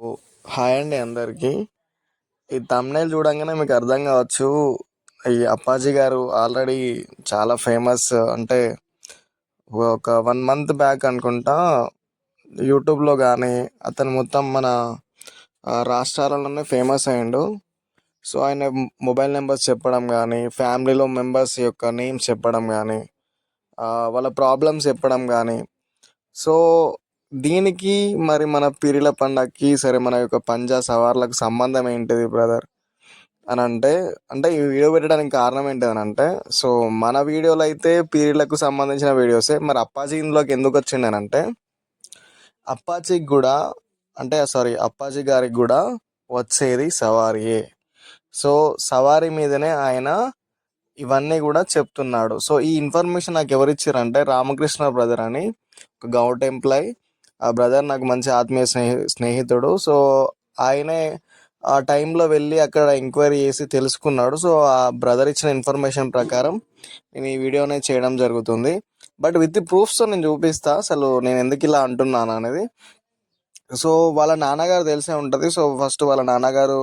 ఓ hi అండి అందరికీ. ఈ తమ్నైల్ చూడంగానే మీకు అర్థం కావచ్చు. ఈ అప్పాజీ గారు ఆల్రెడీ చాలా ఫేమస్ అంటే ఒక వన్ మంత్ బ్యాక్ అనుకుంటా యూట్యూబ్లో కానీ అతను మొత్తం మన రాష్ట్రాలలోనే ఫేమస్ అయ్యిండు. సో ఆయన మొబైల్ నెంబర్స్ చెప్పడం కానీ ఫ్యామిలీలో మెంబర్స్ యొక్క నేమ్స్ చెప్పడం కానీ వాళ్ళ ప్రాబ్లమ్స్ చెప్పడం కానీ సో దీనికి మరి మన పిరిల పండగకి సరే మన యొక్క పంజా సవార్లకు సంబంధం ఏంటిది బ్రదర్? అని అంటే అంటే ఈ వీడియో పెట్టడానికి కారణం ఏంటి అని అంటే సో మన వీడియోలు అయితే పీరియడ్లకు సంబంధించిన వీడియోసే. మరి అప్పాజీ ఇందులోకి ఎందుకు వచ్చింది అని అంటే అప్పాజీకి కూడా అంటే సారీ అప్పాజీ గారికి కూడా వచ్చేది సవారీయే. సో సవారీ మీదనే ఆయన ఇవన్నీ కూడా చెప్తున్నాడు. సో ఈ ఇన్ఫర్మేషన్ నాకు ఎవరు ఇచ్చారంటే రామకృష్ణ బ్రదర్ అని ఒక గౌట్ ఎంప్లాయ్ ఆ బ్రదర్ నాకు మంచి ఆత్మీయ స్నేహి స్నేహితుడు. సో ఆయనే ఆ టైంలో వెళ్ళి అక్కడ ఎంక్వైరీ చేసి తెలుసుకున్నాడు. సో ఆ బ్రదర్ ఇచ్చిన ఇన్ఫర్మేషన్ ప్రకారం నేను ఈ వీడియోనే చేయడం జరుగుతుంది. బట్ విత్ ప్రూఫ్స్తో నేను చూపిస్తా. అసలు నేను ఎందుకు ఇలా అంటున్నాను అనేది. సో వాళ్ళ నాన్నగారు తెలిసే ఉంటుంది. సో ఫస్ట్ వాళ్ళ నాన్నగారు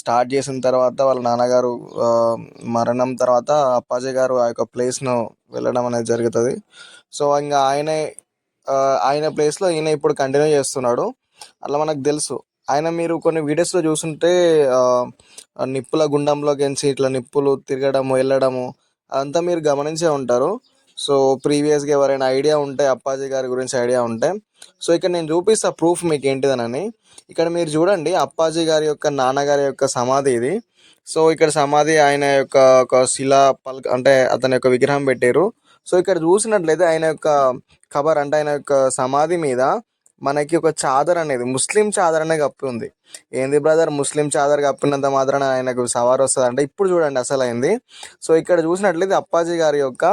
స్టార్ట్ చేసిన తర్వాత వాళ్ళ నాన్నగారు మరణం తర్వాత అప్పాజీ గారు ఆ యొక్క ప్లేస్ను వెళ్ళడం అనేది జరుగుతుంది. సో ఇంకా ఆయనే ఆయన ప్లేస్లో ఈయన ఇప్పుడు కంటిన్యూ చేస్తున్నాడు. అట్లా మనకు తెలుసు. ఆయన మీరు కొన్ని వీడియోస్లో చూసుంటే నిప్పుల గుండంలో నిప్పుల ఇట్లా నిప్పులు తిరగడము వెళ్ళడము అదంతా మీరు గమనించే ఉంటారు. సో ప్రీవియస్గా ఎవరైనా ఐడియా ఉంటే అప్పాజీ గారి గురించి ఐడియా ఉంటే. సో ఇక్కడ నేను చూపిస్తా ప్రూఫ్ మీకు ఏంటిదనని. ఇక్కడ మీరు చూడండి అప్పాజీ గారి యొక్క నాన్నగారి యొక్క సమాధి ఇది. సో ఇక్కడ సమాధి ఆయన యొక్క ఒక శిలా పలక అంటే అతని యొక్క విగ్రహం పెట్టారు సో ఇక్కడ చూసినట్లయితే ఆయన యొక్క ఖబర్ అంటే ఆయన యొక్క సమాధి మీద మనకి ఒక చాదర్ అనేది ముస్లిం చాదర్ అనే కప్పి ఉంది. ఏంది బ్రదర్? ముస్లిం చాదర్ కప్పినంత మాత్రాన ఆయనకు సవారు వస్తుంది అంటే ఇప్పుడు చూడండి అసలు అయింది సో ఇక్కడ చూసినట్లయితే అప్పాజీ గారి యొక్క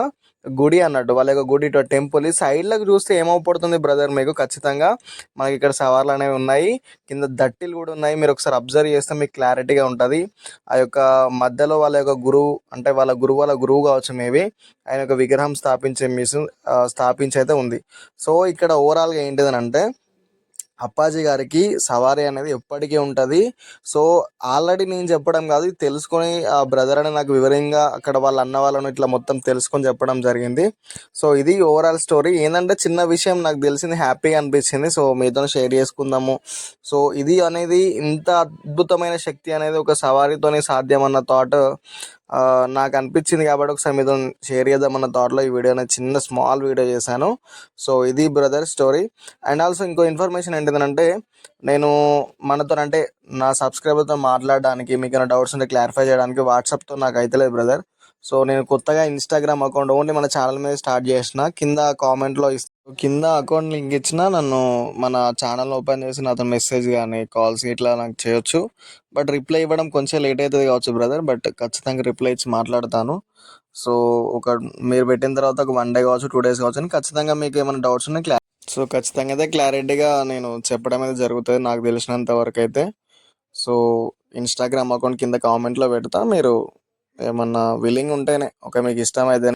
గుడి అన్నట్టు వాళ్ళ యొక్క గుడి టెంపుల్. ఈ సైడ్లకు చూస్తే ఏమవుపడుతుంది బ్రదర్? మీకు ఖచ్చితంగా మనకి ఇక్కడ సవార్లు అనేవి ఉన్నాయి. కింద దట్టిలు కూడా ఉన్నాయి. మీరు ఒకసారి అబ్జర్వ్ చేస్తే మీకు క్లారిటీగా ఉంటుంది. ఆ యొక్క మధ్యలో వాళ్ళ యొక్క గురువు అంటే వాళ్ళ గురువు వాళ్ళ గురువు కావచ్చు మేబీ ఆయన యొక్క విగ్రహం స్థాపించే మిషన్ స్థాపించి అయితే ఉంది. సో ఇక్కడ ఓవరాల్గా ఏంటిదని అంటే అప్పాజీ గారికి సవారీ అనేది ఎప్పటికీ ఉంటుంది. సో ఆల్రెడీ నేను చెప్పడం కాదు తెలుసుకొని ఆ బ్రదర్ అని నాకు వివరంగా అక్కడ వాళ్ళ అన్న వాళ్ళను ఇట్లా మొత్తం తెలుసుకొని చెప్పడం జరిగింది. సో ఇది ఓవరాల్ స్టోరీ ఏంటంటే చిన్న విషయం నాకు తెలిసింది హ్యాపీగా అనిపించింది. సో మీతో షేర్ చేసుకుందాము. సో ఇది అనేది ఇంత అద్భుతమైన శక్తి అనేది ఒక సవారీతోనే సాధ్యమన్న థాట్ నాకు అనిపించింది కాబట్టి ఒకసారి మీతో షేర్ చేద్దామన్న థాట్లో ఈ వీడియో అనేది చిన్న స్మాల్ వీడియో చేశాను. సో ఇది బ్రదర్ స్టోరీ అండ్ ఆల్సో ఇంకో ఇన్ఫర్మేషన్ ఏంటిదంటే నేను మనతో అంటే నా సబ్స్క్రైబర్తో మాట్లాడడానికి మీకు ఏమైనా డౌట్స్ ఉంటే క్లారిఫై చేయడానికి వాట్సాప్తో నాకు అయితే లేదు బ్రదర్ సో నేను కొత్తగా ఇన్స్టాగ్రామ్ అకౌంట్ ఓన్లీ మన ఛానల్ మీద స్టార్ట్ చేసిన కింద కామెంట్లో ఇస్తా. కింద అకౌంట్ లింక్ ఇచ్చిన నన్ను మన ఛానల్ ఓపెన్ చేసి నాతో మెసేజ్ కానీ కాల్స్ ఇట్లా నాకు చేయొచ్చు. బట్ రిప్లై ఇవ్వడం కొంచెం లేట్ అవుతుంది కావచ్చు బ్రదర్ బట్ ఖచ్చితంగా రిప్లై ఇచ్చి మాట్లాడతాను. సో ఒక మీరు పెట్టిన తర్వాత ఒక వన్ డే కావచ్చు టూ డేస్ కావచ్చు అని ఖచ్చితంగా మీకు ఏమైనా డౌట్స్ ఉన్నాయి క్లారి సో ఖచ్చితంగా అయితే క్లారిటీగా నేను చెప్పడం అయితే జరుగుతుంది నాకు తెలిసినంత వరకు అయితే. సో ఇన్స్టాగ్రామ్ అకౌంట్ కింద కామెంట్లో పెడతా. మీరు ఏమన్నా విల్లింగ్ ఉంటేనే ఒక మీకు ఇష్టం అయితే